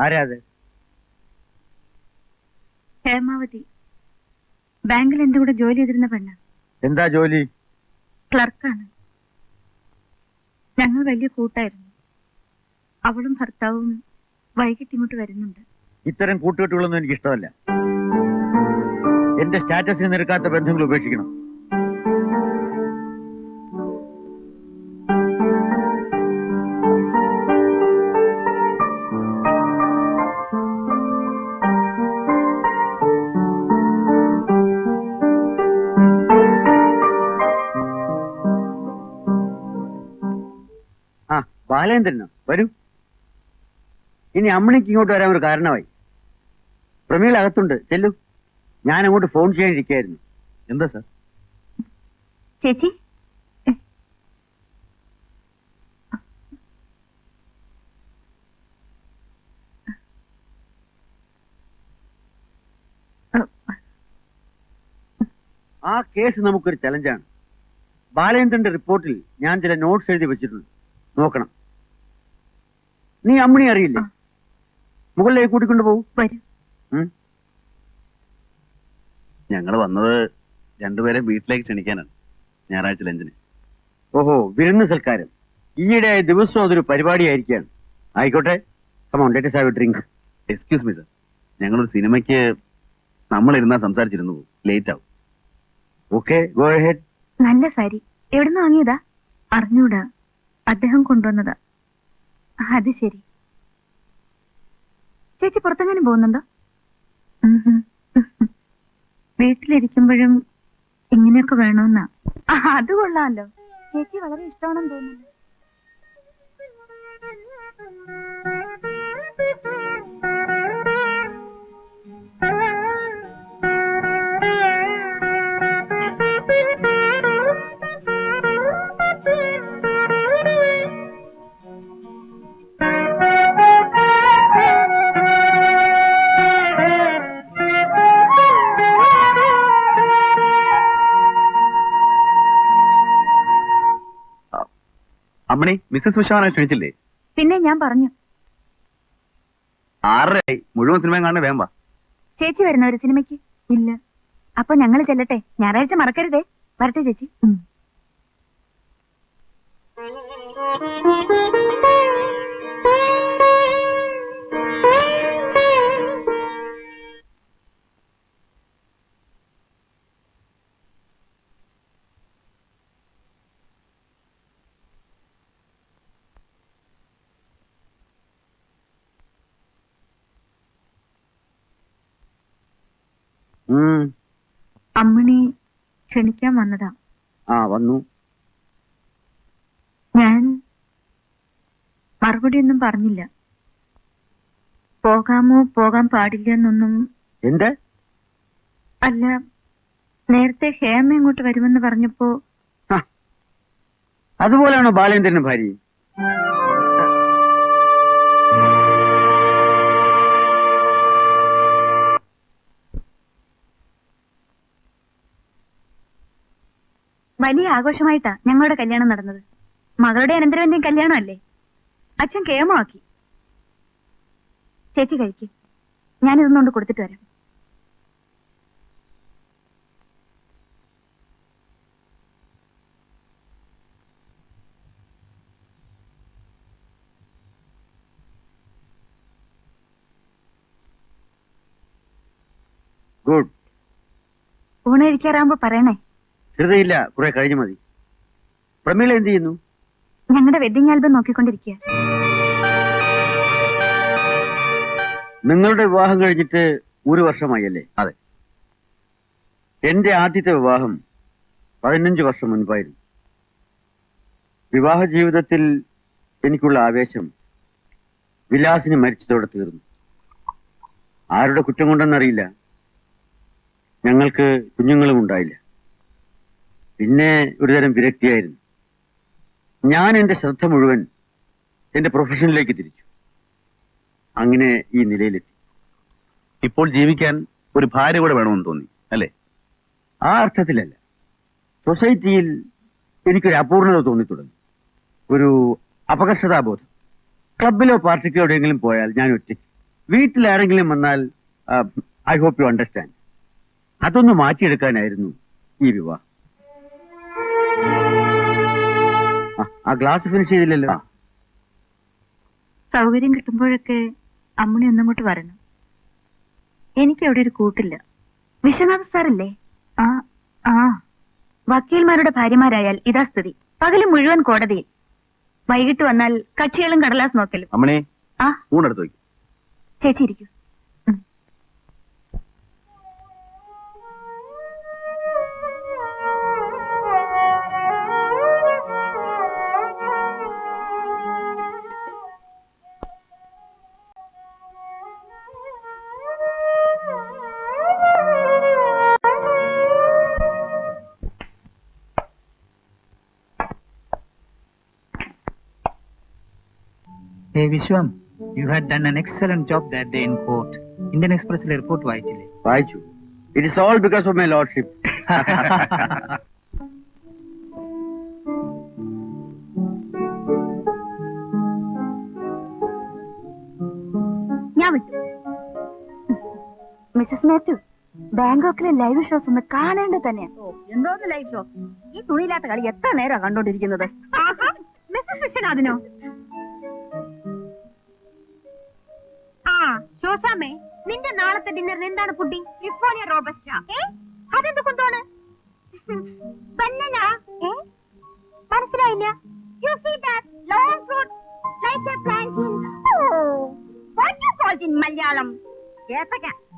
ആരാ അത്? ഹേമാവതി. ബാങ്കിൽ എന്റെ കൂടെ ജോലി ചെയ്തിരുന്ന പെണ്ണ. എന്താ ജോലി? ക്ലർക്കാണ്. ഞങ്ങൾ വലിയ കൂട്ടായിരുന്നു. അവളും ഭർത്താവും വൈകിട്ട് ഇങ്ങോട്ട് വരുന്നുണ്ട്. ഇത്തരം കൂട്ടുകെട്ടുകളൊന്നും എനിക്ക് ഇഷ്ടമല്ല എന്റെ സ്റ്റാറ്റസിൽ നിരക്കാത്ത ബന്ധങ്ങൾ ഉപേക്ഷിക്കണം. ആ ബാലേന്ദ്രനോ വരൂ. ഇനി അമ്മണിക്ക് ഇങ്ങോട്ട് വരാൻ ഒരു കാരണമായി. പ്രമീള അകത്തുണ്ട് ചെല്ലു. ഞാൻ അങ്ങോട്ട് ഫോൺ ചെയ്യാനിരിക്കായിരുന്നു എന്താ സാർ? ചേച്ചി. ആ കേസ് നമുക്കൊരു ചലഞ്ചാണ് ബാലേന്ദ്രന്റെ റിപ്പോർട്ടിൽ ഞാൻ ചില നോട്ട്സ് എഴുതി വെച്ചിട്ടുണ്ട്. നോക്കണം. നീ അമ്മണി അറിയില്ലേ. മുകളിലേക്ക് കൂട്ടിക്കൊണ്ട് പോകും ഞങ്ങൾ ഞങ്ങൾ വന്നത് രണ്ടുപേരെ വീട്ടിലേക്ക് ക്ഷണിക്കാനാണ്. ഞായറാഴ്ച ലഞ്ചിന്. ഓഹോ വിരുന്ന് സൽക്കാരം. ഈയിടെ ദിവസവും അതൊരു പരിപാടിയായിരിക്കാണ് ആയിക്കോട്ടെ. Come on let have a drink excuse me sir ഞങ്ങളൊരു സിനിമയ്ക്ക് നമ്മൾ ഇരുന്നാൽ സംസാരിച്ചിരുന്നു. ലേറ്റ് ആവും. ഓക്കെ ഗോ ഹെഡ് നല്ല സാരി. എവിടുന്ന് വാങ്ങിയതാ? അറിഞ്ഞൂടാ. അദ്ദേഹം കൊണ്ടുവന്നതാ. അത് ശരി. ചേച്ചി പുറത്തെങ്ങാനും പോകുന്നുണ്ടോ. വീട്ടിലിരിക്കുമ്പോഴും ഇങ്ങനെയൊക്കെ വേണമെന്നാ അത് കൊള്ളാമല്ലോ ചേച്ചി വളരെ ഇഷ്ടമാണെന്ന് തോന്നുന്നു. അമ്മണി മിസ്സസ് വിശ്വാനെ ക്ഷണിച്ചില്ലേ? പിന്നെ ഞാൻ പറഞ്ഞു. ആറരയായി. മുഴുവൻ സിനിമയും കാണാൻ വേമ്പ ചേച്ചി വരുന്ന ഒരു സിനിമയ്ക്ക്? ഇല്ല. അപ്പൊ ഞങ്ങൾ ചെല്ലട്ടെ. ഞായറാഴ്ച മറക്കരുതേ. വരട്ടെ ചേച്ചി. അമ്മണി ക്ഷണിക്കാൻ വന്നതാ. ആ വന്നു. ഞാൻ മറുപടി ഒന്നും പറഞ്ഞില്ല. പോകാമോ പോകാൻ പാടില്ല എന്നൊന്നും എന്ത്? അല്ല നേരത്തെ ഹേമ ഇങ്ങോട്ട് വരുമെന്ന് പറഞ്ഞപ്പോ. അതുപോലെയാണോ ബാലേന്ദ്രന്റെ ഭാര്യ? വലിയ ആഘോഷമായിട്ടാ ഞങ്ങളുടെ കല്യാണം നടന്നത്. മകളുടെ അനന്തരവന്റെയും കല്യാണം അല്ലേ അച്ഛൻ കേമമാക്കി ചേച്ചി കഴിക്കും. ഞാനിതൊന്നും കൊണ്ട് കൊടുത്തിട്ട് വരാം. ഗുഡ്. ഊണ് കഴിക്കാറാകുമ്പോ പറയണേ. ധൃതിയില്ല കുറെ കഴിഞ്ഞു മതി. പ്രമീള എന്ത് ചെയ്യുന്നു? ഞങ്ങളുടെ വെഡിങ് ആൽബം നോക്കിക്കൊണ്ടിരിക്കുക. നിങ്ങളുടെ വിവാഹം കഴിഞ്ഞിട്ട് ഒരു വർഷമായി അല്ലേ അതെ. എന്റെ ആദ്യത്തെ വിവാഹം പതിനഞ്ച് വർഷം മുൻപായിരുന്നു. വിവാഹ ജീവിതത്തിൽ എനിക്കുള്ള ആവേശം വിലാസിന് മരിച്ചതോടെ തീർന്നു. ആരുടെ കുറ്റം കൊണ്ടെന്നറിയില്ല. ഞങ്ങൾക്ക് കുഞ്ഞുങ്ങളും ഉണ്ടായില്ല. പിന്നെ ഒരുതരം വിരക്തിയായിരുന്നു. ഞാൻ എന്റെ ശ്രദ്ധ മുഴുവൻ എന്റെ പ്രൊഫഷനിലേക്ക് തിരിച്ചു. അങ്ങനെ ഈ നിലയിലെത്തി. ഇപ്പോൾ ജീവിക്കാൻ ഒരു ഭാര്യ കൂടെ വേണമെന്ന് തോന്നി അല്ലേ? ആ അർത്ഥത്തിലല്ല. സൊസൈറ്റിയിൽ എനിക്കൊരു അപൂർണത തോന്നിത്തുടങ്ങി. ഒരു അപകർഷതാബോധം. ക്ലബിലോ പാർട്ടിക്കോ എവിടെയെങ്കിലും പോയാൽ ഞാൻ ഒറ്റയ്ക്ക്. വീട്ടിൽ ആരെങ്കിലും വന്നാൽ ഐ ഹോപ്പ് യു അണ്ടർസ്റ്റാൻഡ് അതൊന്ന് മാറ്റിയെടുക്കാനായിരുന്നു ഈ വിവാഹം. ആ, ഗ്ലാസ് ഫിനിഷ് ചെയ്തില്ലല്ലോ. സൗകര്യം കിട്ടുമ്പോഴൊക്കെ അമ്മണി ഒന്നങ്ങോട്ട് വരണം എനിക്ക് അവിടെ ഒരു കൂട്ടില്ല. വിശ്വനാഥ സാറല്ലേ? ആ ആ. വക്കീൽമാരുടെ ഭാര്യമാരായാൽ ഇതാ സ്ഥിതി. പകൽ മുഴുവൻ കോടതിയിൽ. വൈകിട്ട് വന്നാൽ കക്ഷികളും കടലാസ് നോക്കലും. അമ്മണി ആ. ഊണെടുത്ത് വയ്ക്കും. ചേച്ചി ഇരിക്കൂ. Hey you had done an excellent job that day in court Indian എക്സ്പ്രസിലെ Express report വായിച്ചില്ലേ? വായിച്ചു. It is all because of my lordship ഞാൻ വിട്ടു. മിസ്സസ് മാത്യു ബാങ്കോക്കിലെ ലൈവ് ഷോസ് ഒന്ന് കാണേണ്ടത് തന്നെയാണ് എന്തോന്ന് ലൈവ് ഷോ? ഈ തുണിയില്ലാത്ത കളി എത്ര നേരം കണ്ടോണ്ടിരിക്കുന്നത്? മിസ്സസ് വിശ്വനാഥിനോ? നിന്റെ നാളത്തെ ഡിന്നറിന് എന്താണ് പുഡിംഗ് ഇപ്പോണിയ റോബസ്റ്റ. അതെന്ത് കുന്തോണ് മനസ്സിലായില്ല. You see long A in O what in Malayalam.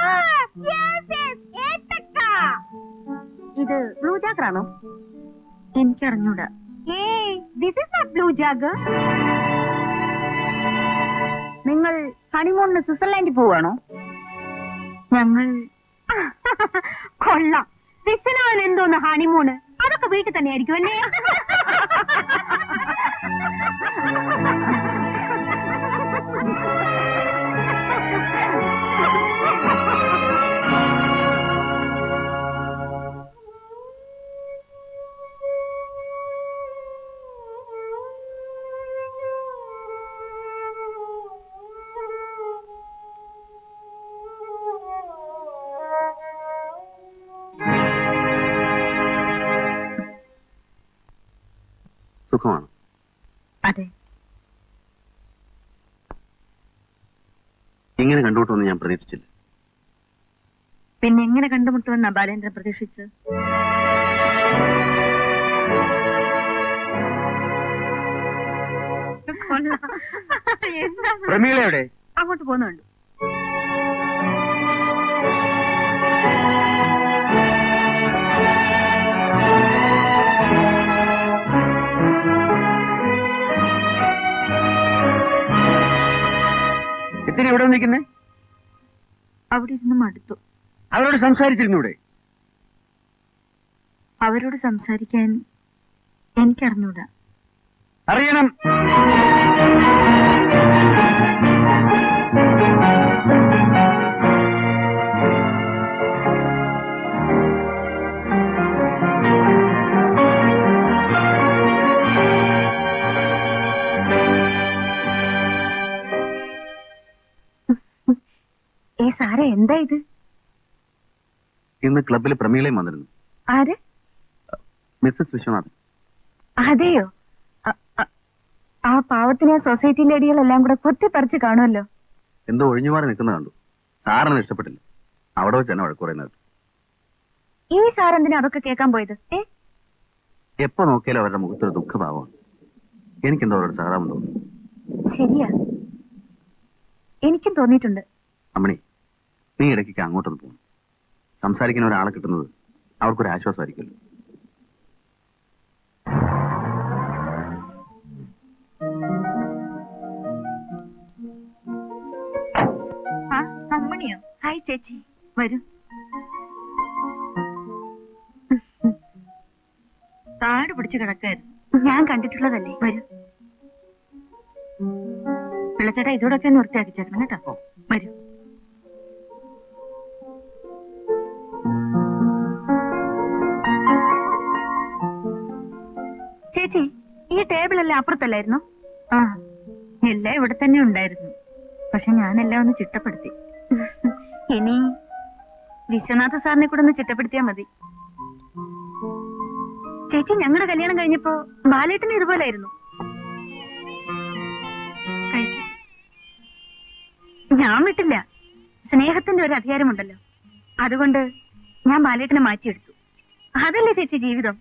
ആ യെസ് ഇത് ബ്ലൂ ജാഗർ ആണോ? എനിക്കറിഞ്ഞൂടാ. ദിസ് ബ്ലൂ ജാഗർ നിങ്ങൾ ഹണിമൂണിന് സ്വിറ്റ്സർലാൻഡിൽ പോവാണോ ഞങ്ങൾ. കൊള്ളാം. വിശ്വനാഥൻ എന്തോന്ന് ഹണിമൂണ് അതൊക്കെ വീട്ടിൽ തന്നെ ആയിരിക്കും അല്ലേ? സുഖമാണ്. അതെ. ഇങ്ങനെ കണ്ടുമുട്ടുമെന്ന് ഞാൻ പ്രതീക്ഷിച്ചില്ല. പിന്നെ എങ്ങനെ കണ്ടുമുട്ടുമെന്നാ ബാലേന്ദ്രൻ പ്രതീക്ഷിച്ച് പ്രമീളയുടെ അങ്ങോട്ട് പോകുന്നുണ്ട്. ഇത്തിരി ഇവിടെ നിൽക്കുന്നേ? അവിടെ ഇരുന്ന് മടുത്തു. അവരോട് സംസാരിച്ചിരുന്നൂടെ അവരോട് സംസാരിക്കാൻ എനിക്കറിഞ്ഞൂടാ. അറിയണം. ഏ സാറേ എന്താ ഇത്? ഇന്ന് ക്ലബിൽ പ്രമീളയും വന്നിരുന്നു. ആര്? മിസ്സസ് വിശ്വനാഥൻ. അതെയോ? ആ പാവത്തിനെ സൊസൈറ്റിന്റെ അടികളെല്ലാം കൂടെ കുത്തിപ്പറിച്ച് കാണുമല്ലോ. എന്തോ ഒഴിഞ്ഞുമാറി നിൽക്കുന്ന കണ്ടു. സാറിന് ഇഷ്ടപ്പെട്ടില്ല. അവിടെ വെച്ച് തന്നെ വഴക്ക് പറയുന്നത് ഈ സാറെന്തിനാ അതൊക്കെ കേൾക്കാൻ പോയത്? ഏ? എപ്പോ നോക്കിയാലും അവരുടെ മുഖത്തൊരു ദുഃഖഭാവമാണ്. എനിക്കെന്തോ അവരോട് സഹതാപം തോന്നുന്നു. ശരിയാ. എനിക്കും തോന്നിയിട്ടുണ്ട്. അമ്മണി നീ ഇടയ്ക്ക് അങ്ങോട്ടൊന്ന് പോകും സംസാരിക്കുന്ന ഒരാളെ കിട്ടുന്നത് അവർക്കൊരു ആശ്വാസമായിരിക്കുമല്ലോ ആ അമ്മണിയോ ഹായ് ചേച്ചി. വരൂ. താട് പിടിച്ച് കിടക്കായിരുന്നു. ഞാൻ കണ്ടിട്ടുള്ളതല്ലേ? വരൂ. പിള്ളച്ചേട്ടാ ഇതോടൊക്കെ ഒന്ന് വൃത്തിയാക്കി ചേർക്കണം കേട്ടോ. വരൂ. ഈ ടേബിൾ എല്ലാം അപ്പുറത്തല്ലായിരുന്നു? ആ എല്ലാം ഇവിടെ തന്നെ ഉണ്ടായിരുന്നു. പക്ഷെ ഞാനെല്ലാം ഒന്ന് ചിട്ടപ്പെടുത്തി. ഇനി വിശ്വനാഥ സാറിനെ കൂടെ ഒന്ന് ചിട്ടപ്പെടുത്തിയാ മതി. ചേച്ചി ഞങ്ങളുടെ കല്യാണം കഴിഞ്ഞപ്പോ ബാലേട്ടന് ഇതുപോലായിരുന്നു. ആയിരുന്നു ഞാൻ വിട്ടില്ല. സ്നേഹത്തിന്റെ ഒരു അധികാരമുണ്ടല്ലോ. അതുകൊണ്ട് ഞാൻ ബാലേട്ടനെ മാറ്റിയെടുത്തു. അതല്ലേ ചേച്ചി ജീവിതം?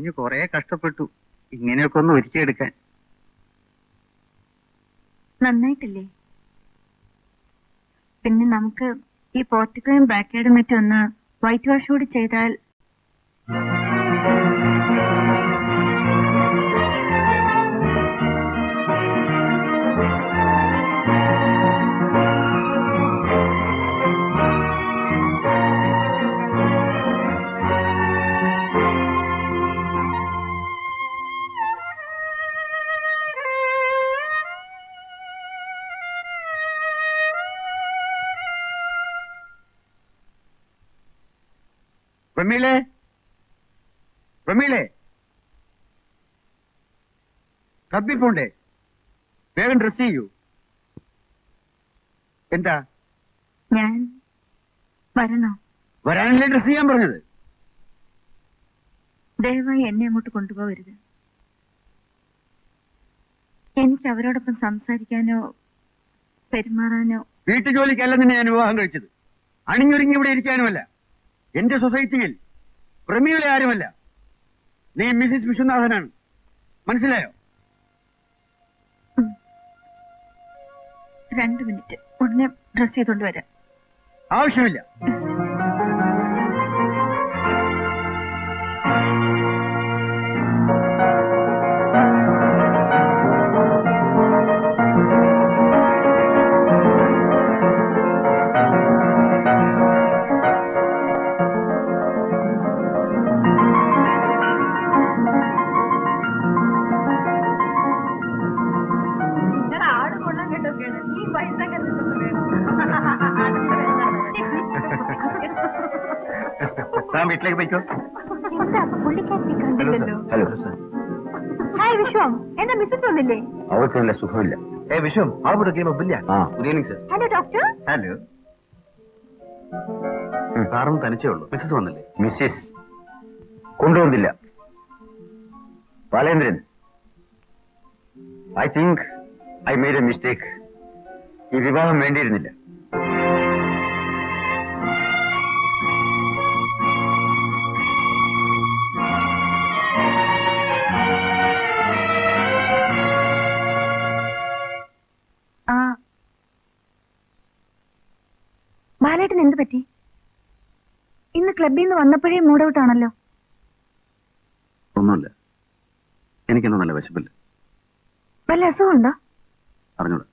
കുഞ്ഞ് കൊറേ കഷ്ടപ്പെട്ടു. ഇങ്ങനെയൊക്കെ ഒന്ന് ഒരുക്കിയെടുക്കാൻ. നന്നായിട്ടില്ലേ? പിന്നെ നമുക്ക് ഈ പോർട്ടിക്കോയും ബാക്കേഡും മറ്റും ഒന്ന് വൈറ്റ് വാഷ് കൂടി ചെയ്താൽ പ്രമീളെ? പ്രമീളെ? ക്ലബിൽ പോണ്ടേ വേഗം ഡ്രസ് ചെയ്യൂ. എന്താ? ഞാൻ വരണോ? വരാനല്ലേ ഡ്രസ് ചെയ്യാൻ പറഞ്ഞത്? ദയവായി എന്നെ അങ്ങോട്ട് കൊണ്ടുപോകരുത്. എനിക്ക് അവരോടൊപ്പം സംസാരിക്കാനോ പെരുമാറാനോ വീട്ടു ജോലിക്കല്ല നിന്നെ ഞാൻ വിവാഹം കഴിച്ചത്. അണിഞ്ഞൊരുങ്ങി ഇവിടെ ഇരിക്കാനുമല്ല. എന്റെ സൊസൈറ്റിയിൽ പ്രമീള ആരുമല്ല. നീ മിസിസ് വിശ്വനാഥനാണ്. മനസ്സിലായോ? രണ്ട് മിനിറ്റ്. ഉടനെ ഡ്രസ് ചെയ്തുകൊണ്ട് വരാം. ആവശ്യമില്ല. താൻ വീട്ടിലേക്ക് പോയിക്കോ. എന്താ പുള്ളിക്കാരത്തി കണ്ടില്ലല്ലോ? Hello sir. ഹായ് വിശ്വം എന്താ മിസ്സസ് വന്നില്ലേ? നല്ല സുഖമില്ല. ഏ വിശ്വം അവിടെ game ഒപ്പില്ല good evening sir hello doctor? Hello. സാറും തനിച്ചേ ഉള്ളൂ. മിസ്സസ് വന്നില്ലേ? മിസ്സിസ് കൊണ്ടുവന്നില്ല. Balendran I think I made a mistake ഈ വിവാഹം വേണ്ടിയിരുന്നില്ല. ബാലേട്ടൻ എന്ത് പറ്റി? ഇന്ന് ക്ലബിൽ നിന്ന് വന്നപ്പോഴേ മൂഡ് ഔട്ട് ആണല്ലോ. ഒന്നുമില്ല. എനിക്കൊന്നും നല്ല വിശപ്പില്ല. വല്ല അസുഖമുണ്ടോ? അറിഞ്ഞൂടാ.